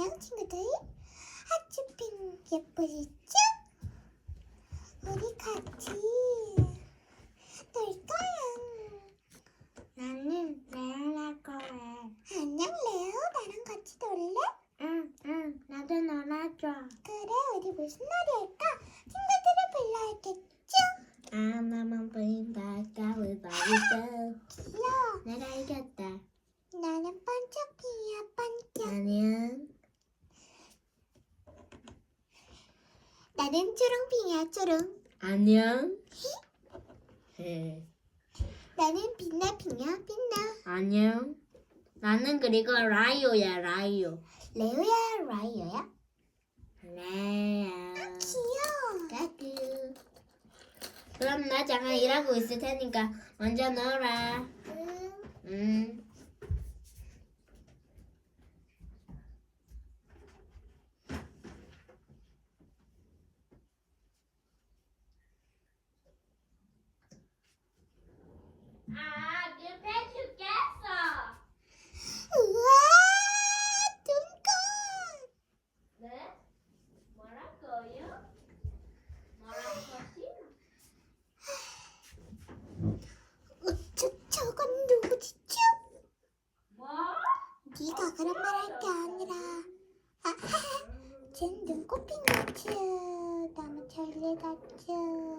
안녕 친구들 하츄핑 예쁘시죠? 우리 같이 놀 거야 나는 할 거야. 안녕 레오 나랑 같이 놀래? 응, 응, 나도 놀아줘. 그래 우리 무슨 놀이 할까? 친구들을 불러야겠죠? 아, 나만 보인다. 가위바위보. 귀여워 내가 이겼다. 나는 반짝핑이야 반짝 나는 나는 초롱핑이야 초롱 안녕. 네. 나는 빛나핑이야 빛나 안녕. 나는 그리고 라이오야, 라이오. 레오야 라이어야? 레아. 귀여워 까꾸. 그럼 나 잠깐 일하고 있을 테니까 먼저 놀아. 응. 음. 아, 늪에 죽겠어. 우와 눈꽃 네? 뭐라고요? 뭐라고지? 어, 저, 저건 누구지? 쭈? 뭐? 네가 그런 말 할 게 아니라. 아, 쟨 눈꽃핀 같지 너무 졸리다쭈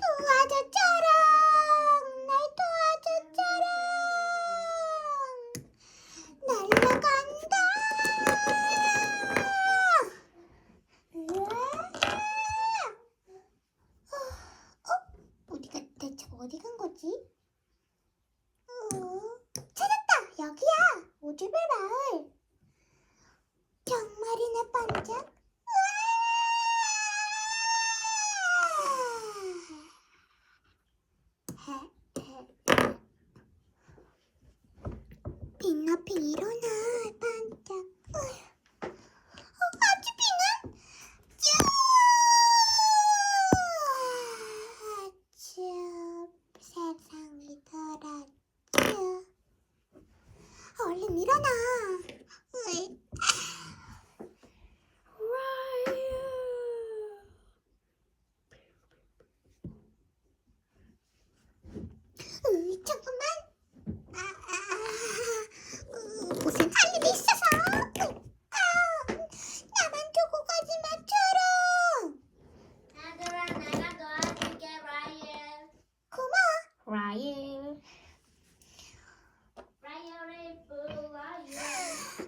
도와줘 짜랑 날 도와줘 짜랑 날라간다 으아! 어? 어디가 대체 어디 간 거지? 어? 찾았다 여기야 오즈벨 마을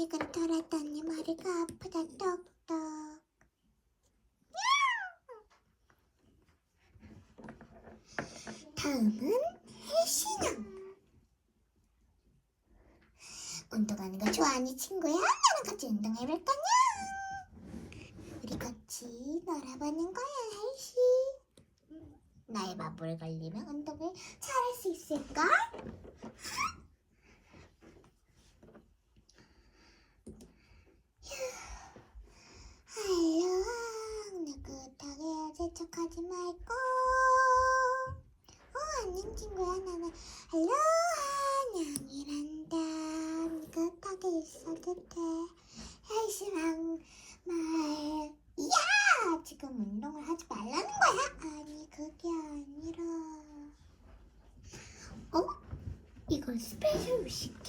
나무찌개를 털었더니 머리가 아프다 똑똑 다음은 헬시냥 운동하는 거 좋아하니 친구야? 나랑 같이 운동해볼 거냐? 우리 같이 놀아보는 거야 헬시 나의 마블에 걸리면 운동을 잘할 수 있을까? 모른 척하지 말고 어 안녕 친구야 나는 알로 안녕이란다 느긋하게 있어도 돼 헬스랑 말 야! 지금 운동을 하지 말라는 거야? 아니 그게 아니라 어? 이건 스페셜 위식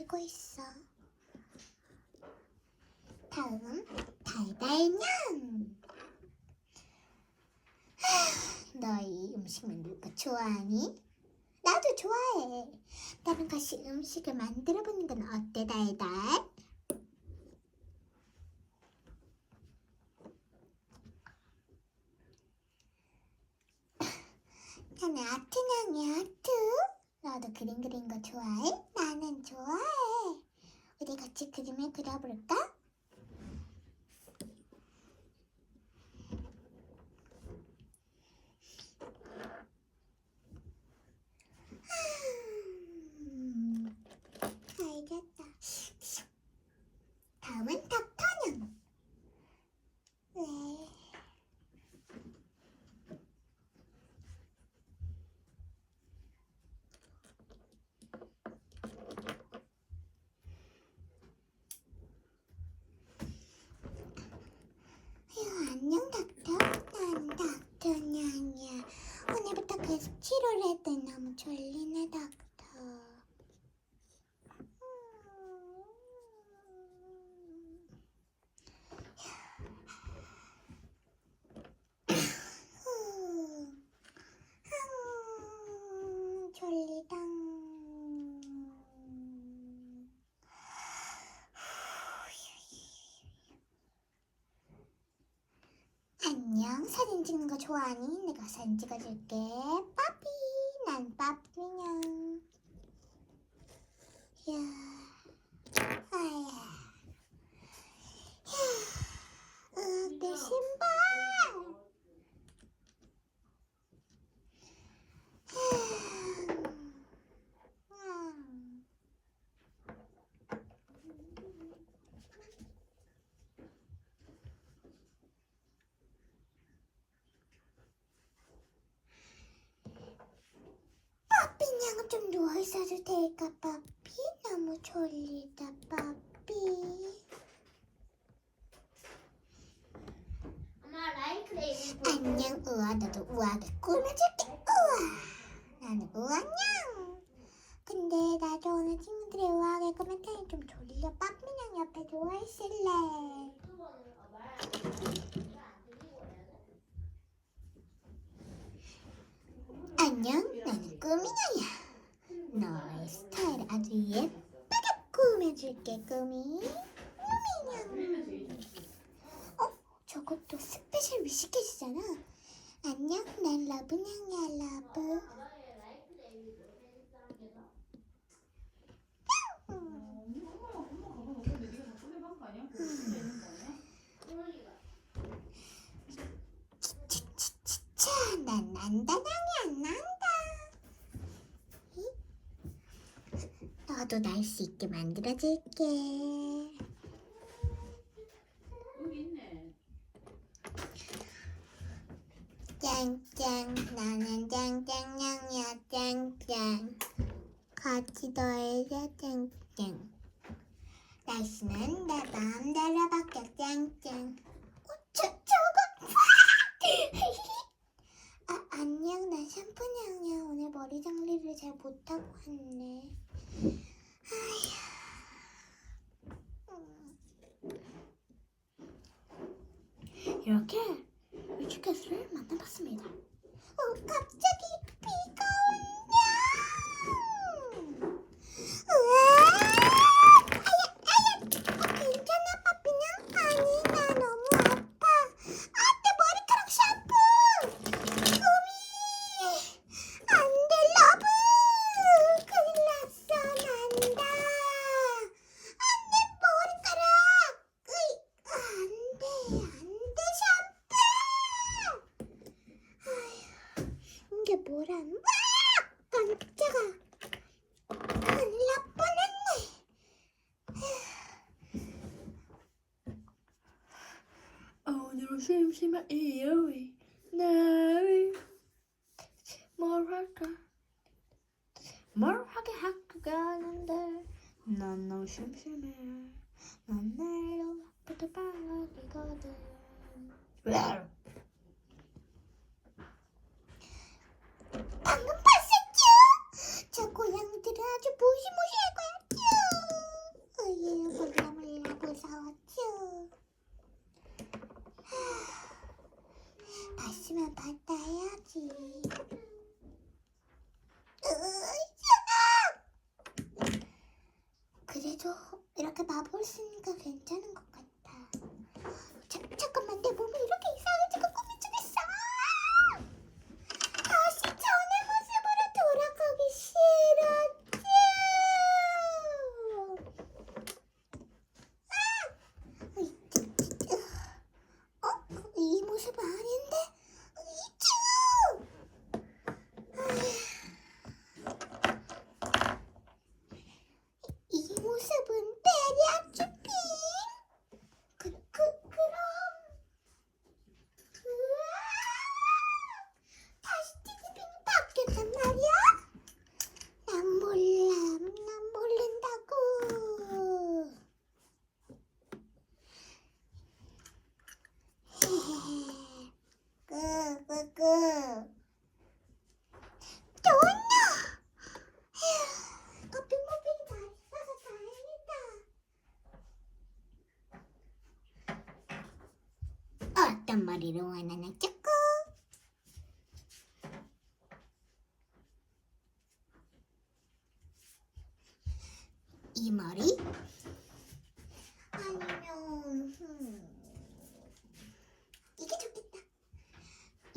가지고 있어 다음 달달냥 너희 음식 만들 거 좋아하니? 나도 좋아해. 나랑 같이 음식을 만들어 보는 건 어때, 달달? 나는 아트냥이야, 아트. 너도 그림 그린 거 좋아해? 나는 좋아해. 우리 같이 그림을 그려볼까? Ugh! 좋아하니? 내가 사진 찍어줄게 빠삐 난 빠삐냥 야 아야 야내 신발 음. 빠삐냥 좀 누워 있어도 될까 빠삐? 너무 졸리다 빠삐. 엄마 라이크레이 안녕 우아 너도 우아하게 꾸며줄게. 우아 나는 우아냥. 근데 나도 오늘 친구들이 우아하게 테니 좀 졸려. 빠삐냥 옆에 누워있을래 안녕 나는 꾸미냥이야 너의 스타일을 아주 예쁘게 꾸며줄게 꾸미 꾸미냥 어? 저것도 스페셜 위시켓이잖아 안녕 난 러브냥이야 러브 치치치치차 난 난다냥이 안 난다 이? 너도 날 수 있게 만들어줄게. 짱짱 나는 짱짱냥이야 짱짱. 같이 놀자 짱짱. 날씨는 내 마음대로 바뀌어 짱짱. 어, 저, 저거 아, 안녕. 난 샴푸냥이야. 오늘 머리 정리를 잘 못하고 왔네. 이렇게 위치캐스를 만나봤습니다. 어, 갑자기 비가 온냐?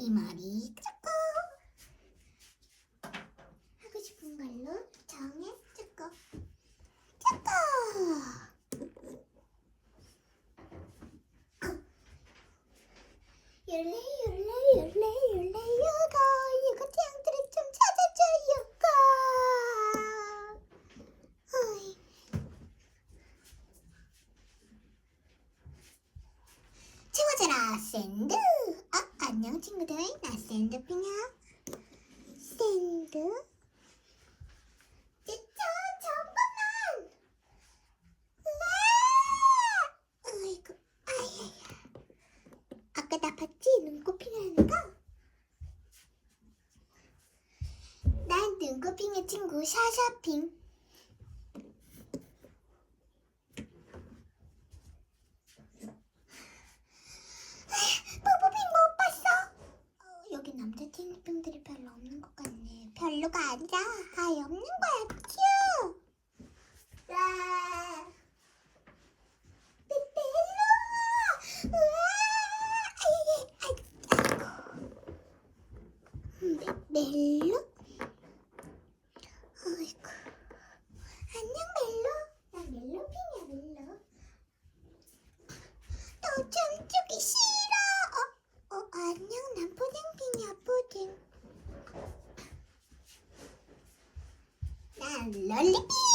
i Marii. 쇼핑의 친구 샤샤핑. 뽀뽀핑 못 봤어? 어, 여기 남자 티니핑들이 별로 없는 것 같네. 별로가 아니라 아예 없는 거야. Lollipop.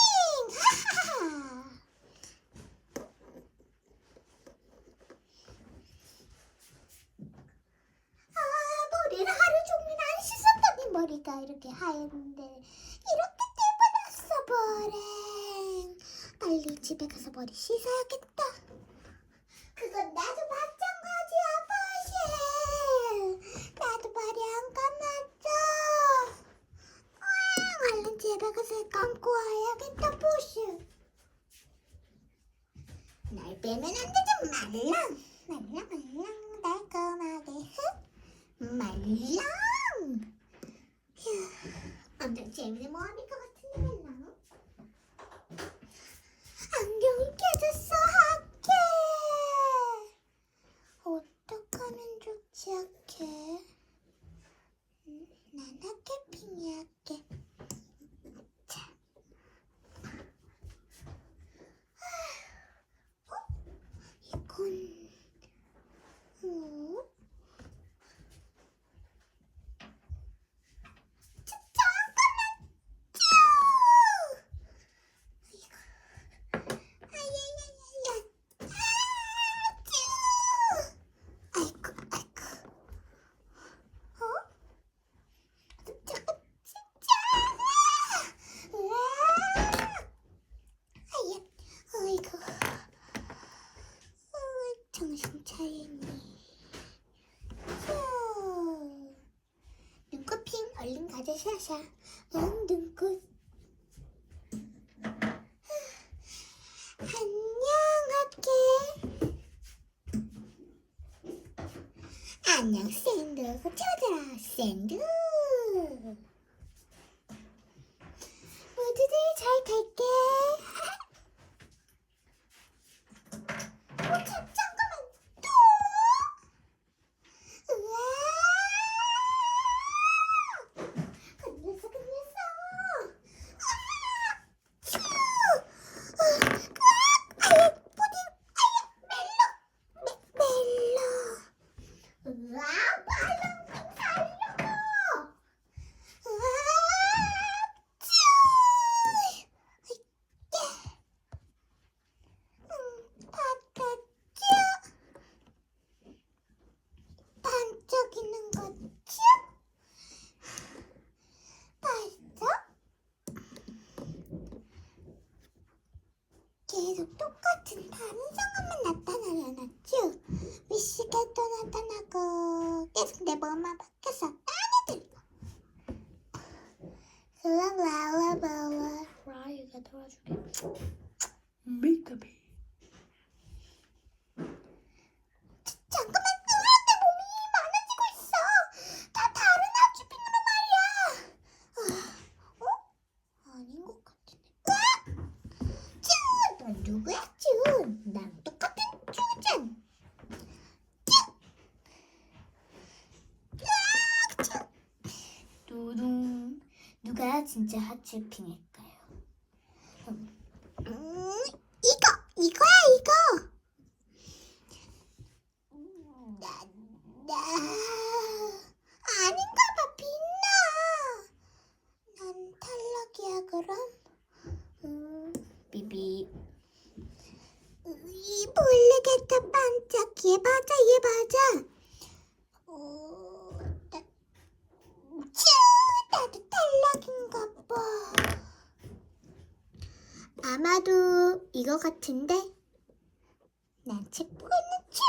정신 차리니. 눈꽃핑 얼른 가자 샤샤. 응 눈꽃. 안녕 학게. 안녕 샌드. 찾아라 샌드. 진짜 핫쇼핑일까요? 음, 이거 이거야 이거 나, 나 아닌가 봐 빛나 난 탈락이야 그럼 음, 비비. 이 모르겠다 반짝 얘 맞아 얘 맞아 어, 나, 쭈 나도 탈락인가 봐 이거 같은데? 난책 있는 쭈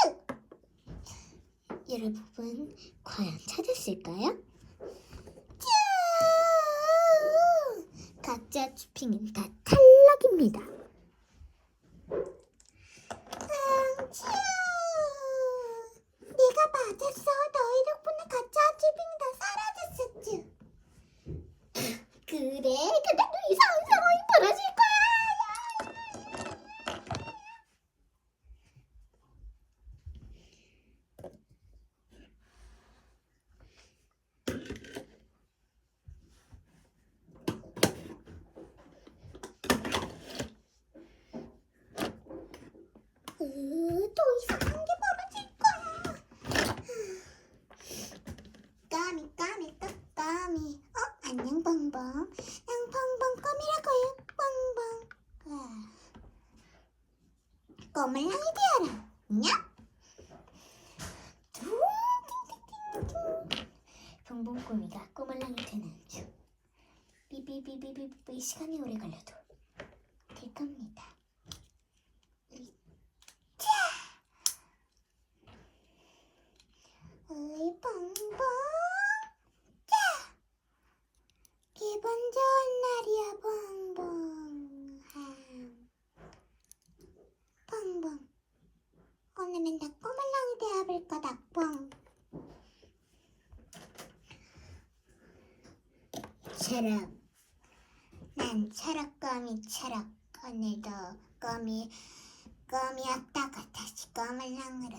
여러분, 과연 찾았을까요? 쭈 각자 쇼핑은 다 탈락입니다. 응, 쭈 네가 맞았어. 너희 덕분에 가짜 아치빙 다 사라졌어 쭈 그래, 그래도 이상한 상황이 벌어질 거야. 으, 또 이상한 게 벌어질 거야. 까미 까미 까까미. 어 안녕 뻥뻥. 난 뻥뻥 껌이라고요. 뻥뻥. 아. 껌을 향이 되어라. 냐? 붕붕꾸미가 꼬말랑이 되는 중. 삐삐삐삐삐삐 시간이 오래 걸려도 될 겁니다. 으이 뻥뻥. 자. 기분 좋은 날이야 뻥뻥. ham. 뻥뻥. 오늘은 나 꼬물랑이 되어볼 거다 뻥. 체력. 난 철학 껌이 철학. 오늘도 껌이 껌이었다가 다시 껌을랑으로.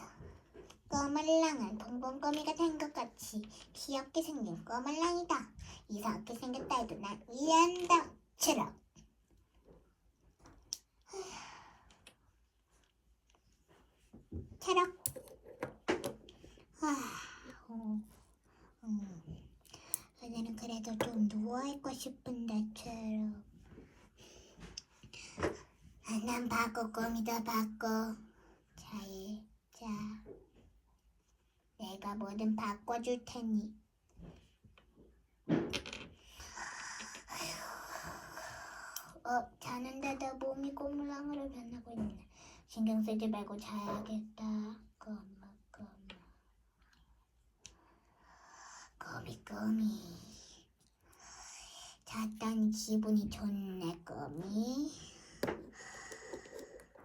껌을랑은 봉봉껌이가 된 것 같이 귀엽게 생긴 껌을랑이다. 이상하게 생겼다 해도 난 이해한다 철학. 철학. 아, 어, 음. 오늘은 그래도 좀 누워있고 싶은데 체력 아, 난 바꿔 껌이다 바꿔. 자예 자. 내가 뭐든 바꿔줄 테니. 어 자는데도 몸이 꼬물랑으로 변하고 있네. 신경 쓰지 말고 자야겠다. 꼬마 꼬마 꼬미 꼬미 많이 기분이 좋네 꼬미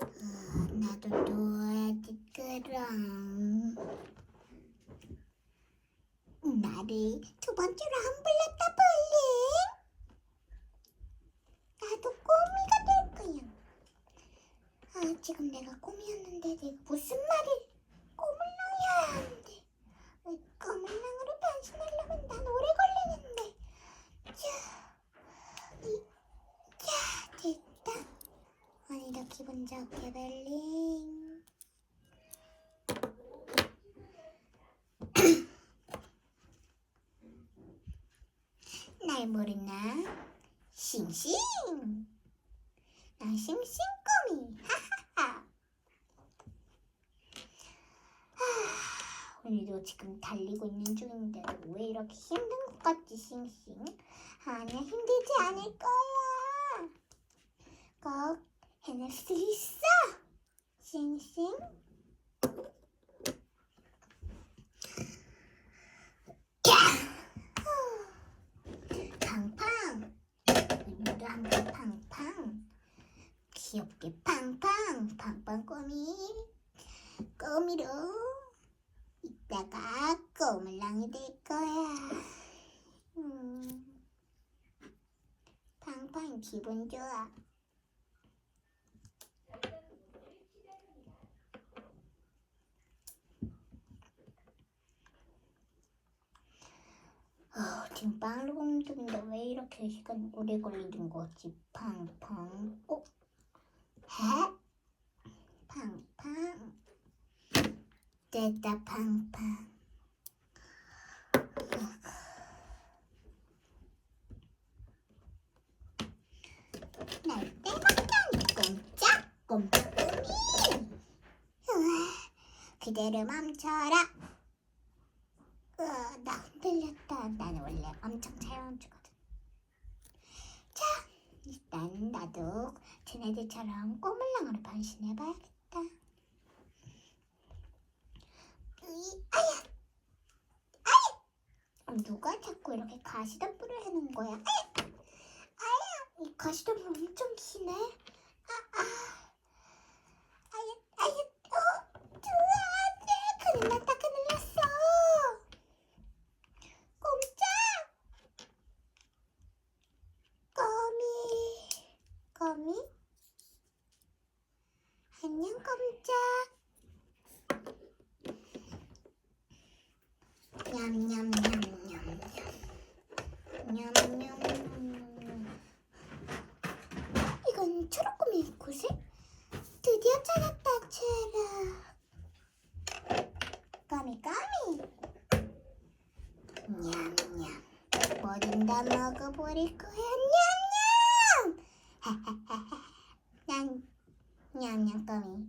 아, 나도 누워야지 그럼. 나를 두 번째로 안 불렀다 볼링. 나도 꼬미가 될 거야. 아 지금 내가 꼬미였는데 내가 무슨 말을 꼬물랑이야 하는데. 왜 꼬물랑으로 변신하려면 난 오래 걸리는데. 자, 이, 자 됐다 오늘도 기분 좋게 berling 날 모르나 싱싱. 나 싱싱 꼬미. 하하하. 하, 오늘도 지금 달리고 있는 중인데 왜 이렇게 힘든 것 같지 싱싱? 아니야 힘들지 않을 거야. 꼭 해낼 수 있어. 싱싱. 팡팡. 오늘도 한번 팡팡. 귀엽게 팡팡. 팡팡 꼬미 꼬미로. 이따가 꼬물랑이 될 거야. 음, 팡팡 기분 좋아 어, 지금 굽는 중인데 왜 이렇게 시간 오래 걸리는 거지? 팡팡. 어? 해? 팡팡. 됐다, 팡팡. 날 빼먹다니 꼼짝, 꼼짝꼼이. 우와, 그대로 멈춰라. 으아, 나 흔들렸다. 나는 원래 엄청 잘 멈추거든. 자, 일단 나도 쟤네들처럼 꼬물랑으로 변신해봐야겠다. 아야! 아야! 어, 누가 자꾸 이렇게 가시덤불을 해놓은 거야? 아야! 아야! 이 가시덤불 엄청 기네? 아, 아. 아야, 아야, 어! 으아, 안 돼! 큰일 났다, 큰일 났어! 꼼짝! 거미, 거미? 안녕, 꼼짝. 냠냠냠냠냠. 냠냠냠냠. 이건 초록거미 구슬? 드디어 찾았다, 체라. 까미, 까미. 냠냠. 다 먹어버릴 거야. 냠냠. 난 냠냠 까미.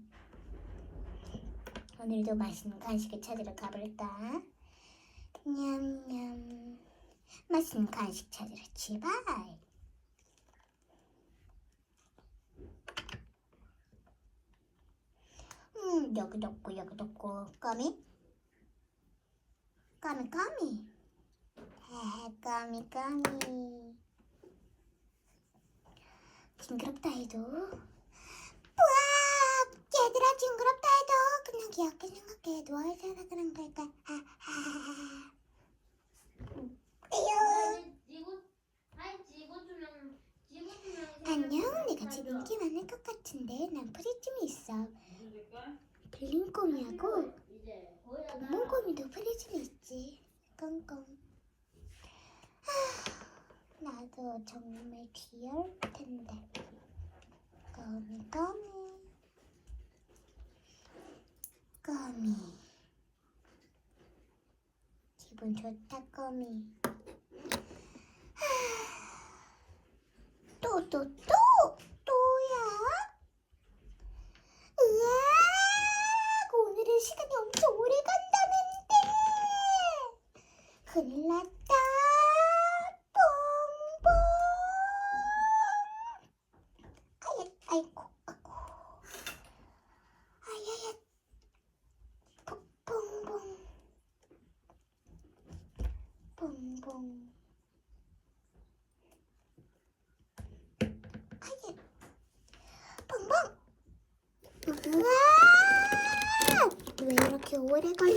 오늘도 맛있는 간식을 찾으러 가볼까? 냠냠. 맛있는 간식 찾으러 출발. 음, 여기도 없고 여기도 없고 까미? 까미 까미. 아, 까미 까미 징그럽다 해도. 우와 얘들아 징그럽다 해도. 그냥 귀엽게 생각해. 누워 있어서 그런 걸까? 하하하 지구 투명 지구 투명 안녕 내가 지금 인기 많을 것 같은데. 난 프리즘이 있어. 빌린꼼이하고 이제 거의 다 몽꼼이도 프리즘이 있지 꽁꽁 하, 나도 정말 귀여울 텐데 꼬미 꼬미 꼬미 기분 좋다 꼬미 또 또 또 또야 으악 오늘은 시간이 엄청 오래 간다는데 큰일 났다 뽕뽕 아야 아이고 아이고 아야야 뽕뽕 뽕뽕 오래 걸